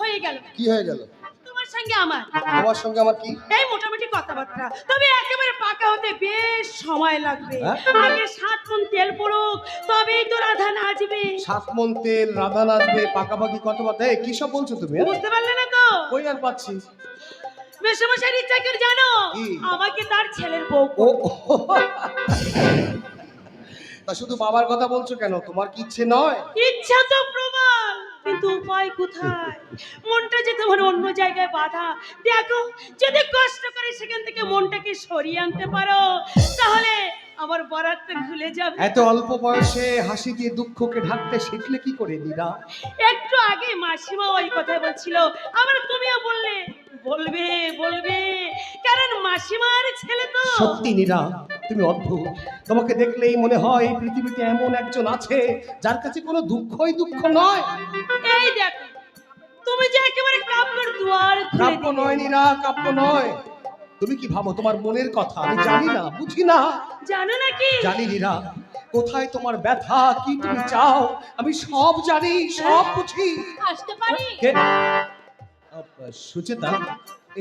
হয়ে গেল কি হয়ে গেল তোমার সঙ্গে আমার তোমার সঙ্গে আমার কি এই মোটামুটি কথাবার্তা তবে একেবারে পাকা হতে বেশ সময় লাগবে হ্যাঁ? আগে সাত মন তেল পড়ুক তবেই তো রাধা নাচবে সাত মন তেল রাধা নাচবে পাকাপাকি কথাবার্তা কি সব বলছো তুমি হ্যাঁ? বুঝতে পারলে না তো কই আর পাচ্ছি মেসমশাইর ইচ্ছা করে জানো? আমাকে তার ছেলের বউ। তা শুধু বাবার কথা বলছো কেন তোমার কি ইচ্ছে নয় ইচ্ছা তো প্রবল কিন্তু উপায় কোথায়? মনটা যে তোমার অন্য জায়গায় বাধা। দেখো যদি কষ্ট করে সেখান থেকে মনটাকে সরিয়ে আনতে পারো তাহলে আমার বরাতটা ভুলে যাবে। এত অল্প বয়সে হাসি দিয়ে দুঃখকে ঢাকতে শিখলে কি করে নীরা একটু আগে মাসিমা ওই কথা বলছিল। আবার তুমিও বললে বলবে বলবে। কারণ মাসিমার ছেলে তো। সত্যি নীরা? তুমি অদ্ভুত। তোমাকে দেখলেই মনে হয় এই পৃথিবীতে এমন একজন আছে যার কাছে কোনো দুঃখই দুঃখ নয়। এই দেখো তুমি যে একেবারে কাপড় দুয়ার কাব্য নয় নীরা কাব্য নয়। তুমি কি ভাবো তোমার মনের কথা? আমি জানি না বুঝি না। জানো নাকি জানি নীরা কোথায় তোমার ব্যথা? কি তুমি চাও? আমি সব জানি সব বুঝি। আসতে পারি। সুচেতা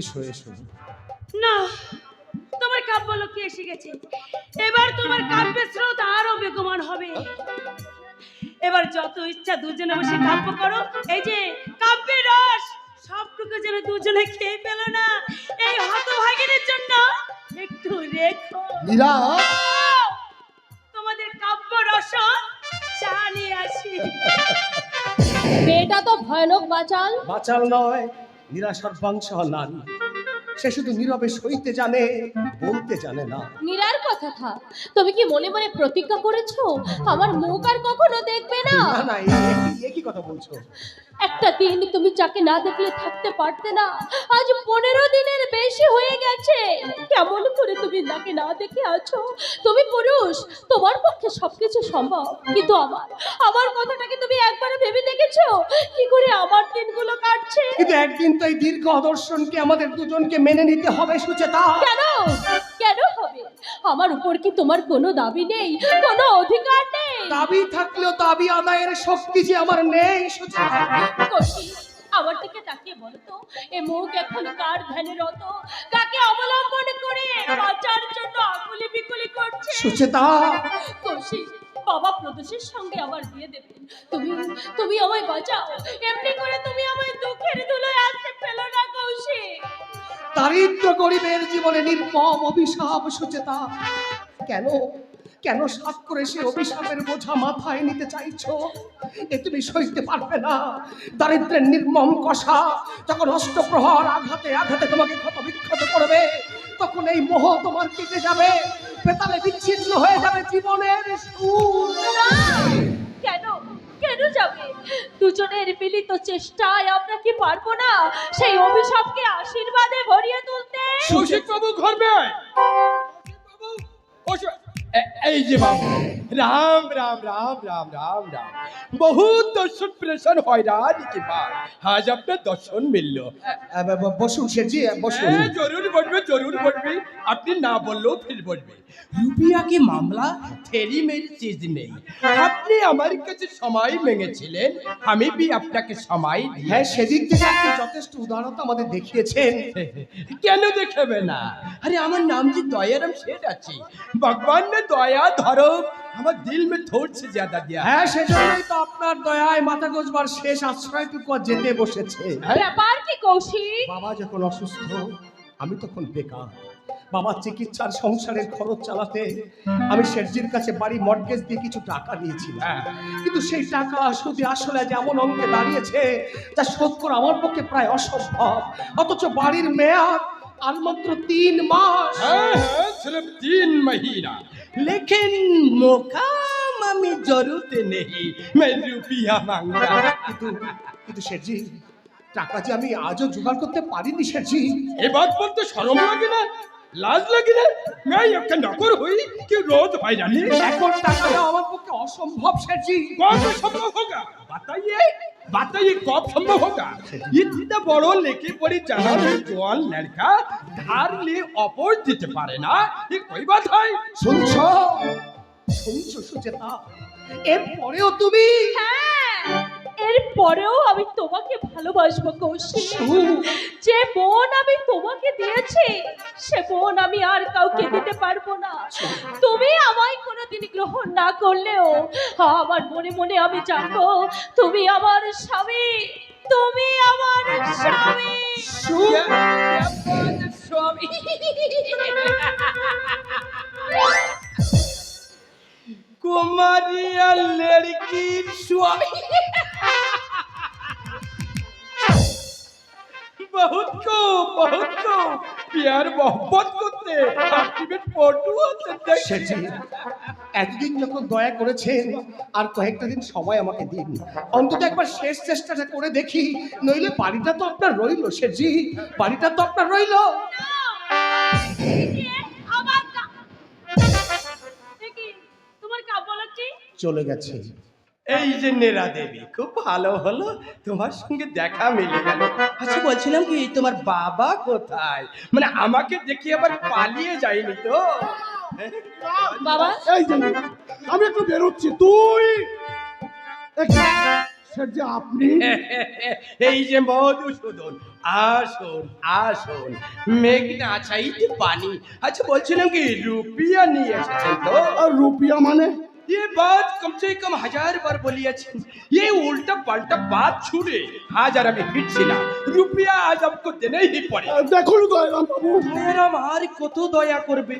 এসো এসো। না কাব্য লোকে এসে গেছে? এবার তোমার কাব্যের স্রোত আরও বেগমান হবে। এবার যত ইচ্ছা দুজনে বসে কাব্য করো। এই যে কাব্যের রস সবটুকু যেন দুজনে খেয়ে পেল না। এই হতভাগিনীর জন্য একটু রেখো। তোমাদের কাব্য রস চা নিয়ে আসি মেয়েটা তো ভয়ানক বাচাল। বাচাল নয় নীরা সর্বাংশ নারী। সে শুধু নীরবে সইতে জানে বলতে জানে না। নীরার কথা থাক তুমি কি মনে মনে প্রতিজ্ঞা করেছ? আমার মুখ আর কখনো দেখবে না। না না এ- এ কি- কথা বলছো? একটা দিন তুমি যাকে না দেখলে থাকতে পারতে না আজ পনেরো দিনের বেশি হয়ে গেছে। কেমন করে তুমি তাকে না দেখে আছো? তুমি পুরুষ তোমার পক্ষে সবকিছু সম্ভব। কিন্তু আমার আমার কথাটাকে তুমি একবারে ভেবে দেখেছ? কি করে আমার দিনগুলো কাটছে? কিন্তু একদিন তো এই দীর্ঘ অদর্শনকে আমাদের দুজনকে মেনে নিতে হবে সুচেতা। কেন? কেন হবে? আমার উপর কি তোমার কোনো দাবি নেই? কোনো অধিকার নেই? দাবি থাকলেও দাবি আদায়ের শক্তি যে আমার নেই কষি আমার দিকে তাকিয়ে বলতো এ মুখ এখন কার ধ্যানে রত? কাকে অবলম্বন করে বাঁচার জন্য আকুলি বিকুলি করছে। সুচেতা! কৌশিক বাবা প্রদোষের সঙ্গে আমার বিয়ে দেবে। তুমি তুমি আমায় বাঁচাও। এমনি করে তুমি আমায় দুঃখের ধুলোয় আসতে পেল না, কৌশিক। দারিদ্র গরিবের জীবনে নির্মম অভিশাপ সুচেতা। কেন কেন সাত করে সে অভিশাপের বোঝা মাথায় নিতে চাইছো? এ তুমি সইতে পারবে না। দারিদ্রের নির্মম কষা যখন অষ্টপ্রহর আঘাতে আঘাতে তোমাকে ক্ষত বিক্ষত করবে, তখন এই মোহ তোমার কেটে যাবে। পেতালে বিচ্ছিন্ন হয়ে যাবে জীবনের সুর কেন? কেন যাবে? দুজনের মিলিত চেষ্টায় আমরা কি পারব না? সেই অভিশাপকে আশীর্বাদে ভরিয়ে তুলতে। সুশিক বাবু ঘরবে। এই যে বাবু রাম রাম রাম রাম রাম রাম। বহুত দর্শন প্রেশন কি বাত আজ আপনার দর্শন মিলল। বসুন সেজি বসুন। হ্যাঁ, জরুর বলবে জরুর বলবে। আপনি না বললেও ফির বলবে। রুপিয়া কি মামলা? থেরি মেরি চিজ নেই। আপনি আমার কাছে সময় মেঙেছিলেন আমি বি আপনাকে সময় হ্যাঁ সেদিক থেকে আপনি যথেষ্ট উদারতা আমাদের দেখিয়েছেন। কেন দেখাবে না? আরে আমার নাম যে দয়ারাম শেঠ আছে ভগবান না দয়া ধরো আমার দিল में थोड़ से ज्यादा दिया है হ্যাঁ সেজন্যই তো আপনার দয়ায় মাথা গোজবার শেষ আশ্রয়টুকু আর যেতে বসেছে ব্যাপার কি কৌশিক বাবা যখন অসুস্থ আমি তখন বেকার বাবার চিকিৎসার সংসারের খরচ চালাতে আমি শেঠজির কাছে বাড়ি মর্গেজ দিয়ে কিছু টাকা নিয়েছিলাম হ্যাঁ। কিন্তু সেই টাকা শুধু আসলে যেমন অঙ্কে দাঁড়িয়েছে তা শোধ করা আমার পক্ষে প্রায় অসম্ভব অথচ বাড়ির মেয়াদ আর মাত্র তিন মাস हाँ, हाँ, सिर्फ तीन महीना लेकिन मुकाम में जरूरत नहीं मैं रुपया मांगा কিন্তু কিন্তু শেঠজি টাকা যে আমি আজও জোগাড় করতে পারিনি শেঠজি ये बात बोलते शर्म लगे ना लाज लगे ना मैं एक नौकर हुई कि रोज हैरानी এখন টাকা দেওয়া আমার পক্ষে অসম্ভব শেঠজি कौन संभव होगा बताइए बताइए कब संभव होगा इतना बड़ो लेके पड़ी जाना जवान लड़का धार ले अपोज दिते पारे ना ये कोई बात है শুনছ শুনছ সুচেতা এরপরেও তুমি হ্যাঁ এরপরেও আমি তোমাকে ভালোবাসবো, কৌশিক। যে মন আমি তোমাকে দিয়েছি, সে মন আমি আর কাউকে দিতে পারব না। তুমি আমায় কোনোদিন গ্রহণ না করলেও, আমার মনে মনে আমি জানব, তুমি আমার স্বামী, তুমি আমার স্বামী। স্বামী কুমারিয়া লড়কি স্বামী? बहुत को बहुत को प्यार मोहब्बत করতে আলটিমেট ফটো আছে সেটি এতদিন যখন দয়া করেছেন আর কয়েকটা দিন সময় আমাকে দিন অন্তত একবার শেষ চেষ্টাটা করে দেখি নইলে বাড়িটা তো আপনার রইলো সেজি বাড়িটা তো আপনার রইলো আমার কা- এ কি? তোমার কাব্য লাগছে চলে গেছে এই যে নেরা দেবী খুব ভালো হলো। তোমার সঙ্গে দেখা মিলে গেল। আচ্ছা বলছিলাম কি তোমার বাবা কোথায়? মানে আমাকে দেখি আবার পালিয়ে যায়নি তো? বাবা? এই যে আমি একটু বেরোচ্ছি। তুই? যে আপনি? এই যে মধুসূদন আসুন আসুন। মেঘনা চাইতে পানি। আচ্ছা বলছিলাম কি রুপিয়া নিয়ে এসেছেন তো? আর রুপিয়া মানে? ये बात कम से कम हजार बार बोलिए ये उल्टा पलटा बात छूड़े आज अरबी फिट ছিল रुपया आज आपको देने ही पड़े। দেখুন দয়ারাম বাবু দয়ারাম আর কত দয়া করবে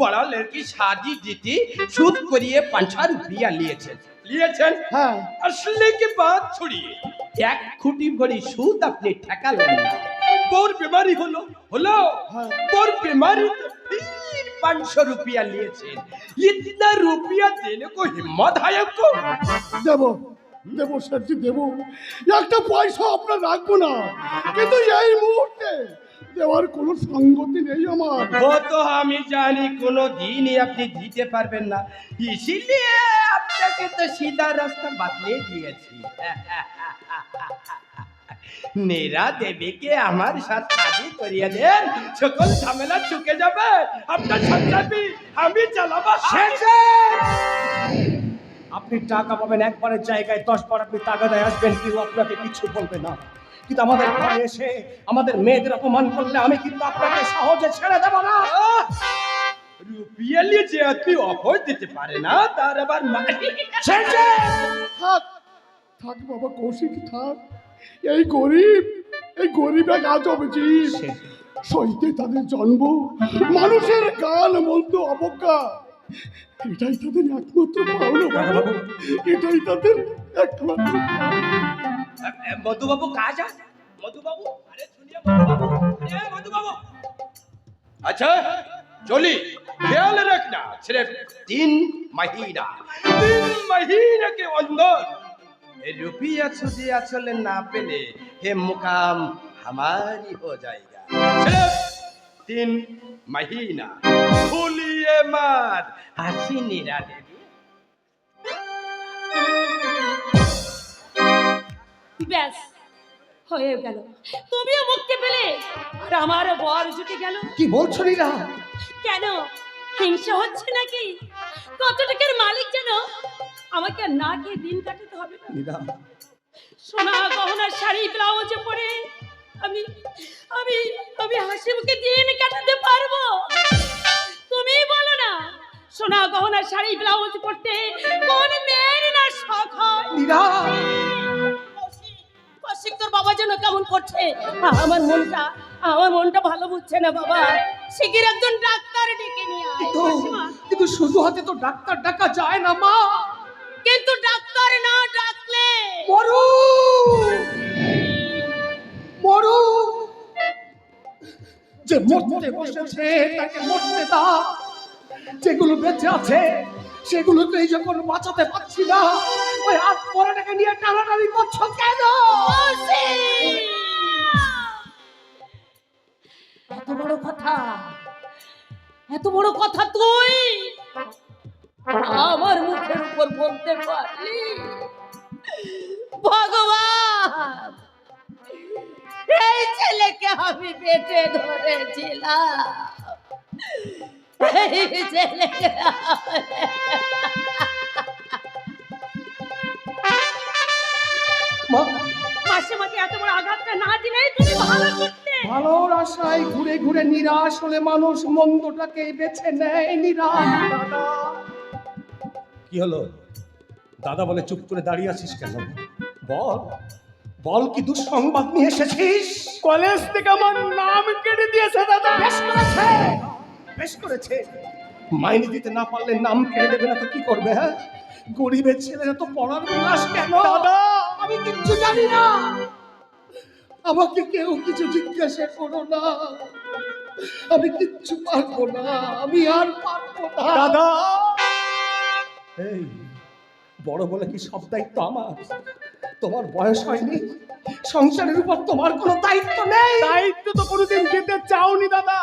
বড় লড়কি শাদি দিতে সুদ করিয়ে পাঁচা রুপিয়া নিয়েছেন নিয়েছেন হ্যাঁ আসলে কি বাদ ছড়িয়ে এক খুঁটি ভরি সুদ আপনি ঠেকালেন না বউর বেমারি হলো হলো বউর বেমারি পাঁচশো রুপিয়া নিয়েছেন इतना रुपया देने को हिम्मत है आपको দেবো দেবো স্যারজি দেবো। একটা পয়সা আপনার রাখব না। কিন্তু এই মুহূর্তে দেওয়ার কোনো সঙ্গতি নেই আমার। वो तो हम ही जानी कोनो दिन ही अपनी जीते पारबेन ना इसीलिए আপনাকে তো सीधा रास्ता बतले দিয়েছি। নীরা দেবীকে আমার সাথে শাদি করিয়ে দেন। সকল ঝামেলা চুকে যাবে। আপনার সংসারটি আমি চালাবো আপনি টাকা পাবেন একবারের জায়গায় দশ বার আপনি টাকা দেয় আসবেন কেউ আপনাকে কিছু বলবে না। কিন্তু আমাদের ঘরে এসে আমাদের মেয়েদের অপমান করলে আমি কিন্তু আপনাকে সহজে ছেড়ে দেবো না। আহ! রুপিয়া নিয়ে যে আপনি অফার দিতে পারে না তার আবার থাক থাক বাবা কৌশিক থাক। এই গরিব এই গরিব এক আজব জীব সইতে তাদের জন্ম মানুষের গাল মন্দ অবজ্ঞা এটাই তাদের একমাত্র পাওনা বাবা এটাই তাদের একমাত্র পাওনা। মধুবাবু কাজ আছে মধুবাবু আরে শুনিয়ে মধুবাবু এ মধুবাবু अच्छा चोली ख्याल रखना सिर्फ तीन महीना तीन महीने के अंदर রুপিয়া ছুটি আসলে না পেলে হে মুকাম আমারই হো জায়গা। তিন মাহিনা ফুলিয়ে মার হাসি নিরা দেবী ব্যাস হয়ে গেল। তুমিও মুক্তি পেলে আর আমার বর জুটে গেল। কি বলছো লীলা? কেন হিংসা হচ্ছে নাকি? কত টাকার মালিক যেন? আমাকে না খেয়ে দিন কাটাতে হবে না। সোনা গহনার শাড়ি ব্লাউজে পরে আমি আমি আমি হাসি মুখে দিন কাটাতে পারব। তুমি বলো না সোনা গহনার শাড়ি ব্লাউজ পরতে কোন মেয়ের না শখ হয়? কৌশিক তোর বাবা যেন কেমন করছে? আমার মনটা আমার মনটা ভালো বুঝছে না বাবা। শিগগির একজন ডাক্তার ডেকে নিয়ে আয় কিন্তু শুধু হাতে তো ডাক্তার ডাকা যায় না মা। কিন্তু ডাক্তার না ডাকলে মরু। মরু। যে মরতে বসেছে তাকে মরতে দাও। যেগুলো বেঁচে আছে সেগুলোকেই যখন বাঁচাতে পারছি না ওই হাত পরাটাকে নিয়ে টানাটানি করছ কেন? এত বড় কথা। এত বড় কথা তুই? আমার মুখের উপর বলতে পারলি? ভগবান, এই ছেলেকে আমি পেটে ধরেছিলাম। এই ছেলেকে আমি- মা মাসিমাকে এত বড় আঘাতটা না দিলেই তুমি ভালো ভালোর আশায় ঘুরে ঘুরে নিরাশ হলে মানুষ মন্দটাকে বেছে নেয় নিরাশ। দাদা। কি হলো? দাদা বলে চুপ করে দাঁড়িয়ে আছিস কেন? বল। বল কি দুঃসংবাদ নিয়ে এসেছিস? কলেজ থেকে আমার নাম কেটে দিয়েছে দাদা। বেশ করেছে। বেশ করেছে। মাইনে দিতে না পারলে নাম কেড়ে দেবে না তো কি করবে হ্যাঁ? গরিবের ছেলেরা তো পড়ার বিলাস কেন? দাদা আমি কিচ্ছু জানি না। আমাকে কেউ কিছু জিজ্ঞাসা করো না। আমি কিচ্ছু পারব না আমি আর পারব না। দাদা! এই বড় বলে কি সব দায়িত্ব আমার? তোমার বয়স হয়নি সংসারের উপর তোমার কোনো দায়িত্ব নেই। দায়িত্ব তো কোনোদিন যেতে চাওনি দাদা।